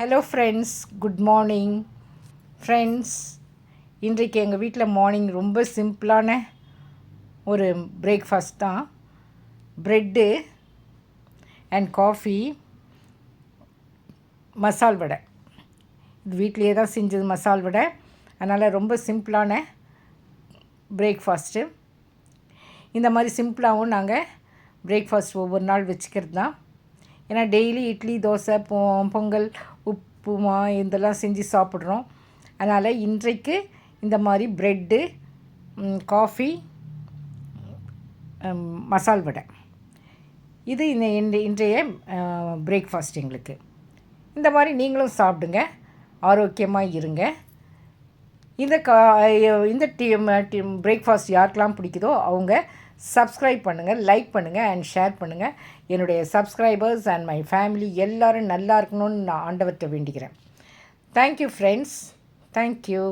Hello friends good morning friends இன்றைக்கு எங்கள் வீட்டில் மார்னிங் ரொம்ப சிம்பிளான ஒரு பிரேக்ஃபாஸ்ட் தான். ப்ரெட்டு அண்ட் காஃபி மசால் வடை இது வீட்லேயே தான் செஞ்சது மசால் வடை அதனால் ரொம்ப சிம்பிளான பிரேக்ஃபாஸ்ட்டு இந்த மாதிரி சிம்பிளாகவும் நாங்கள் பிரேக்ஃபாஸ்ட் ஒவ்வொரு நாள் வச்சுக்கிறது தான் ஏன்னா டெய்லி இட்லி தோசை பொ பொங்கல் உப்புமா இதெல்லாம் செஞ்சு சாப்பிட்றோம். அதனால் இன்றைக்கு இந்த மாதிரி ப்ரெட்டு காஃபி மசால் வடை. இது இந்த இன்றைய பிரேக்ஃபாஸ்ட் எங்களுக்கு. இந்த மாதிரி நீங்களும் சாப்பிடுங்க. ஆரோக்கியமாக இருங்க. இந்த கா இந்த டீம் டீ பிரேக்ஃபாஸ்ட் யாருக்கெல்லாம் பிடிக்குதோ அவங்க சப்ஸ்கிரைப் பண்ணுங்கள் லைக் பண்ணுங்கள் அண்ட் ஷேர் பண்ணுங்கள் என்னுடைய சப்ஸ்கிரைபர்ஸ் அண்ட் மை ஃபேமிலி எல்லோரும் நல்லா இருக்கணும்னு நான் ஆண்டவர்கிட்ட வேண்டிக்கிறேன். Thank you friends thank you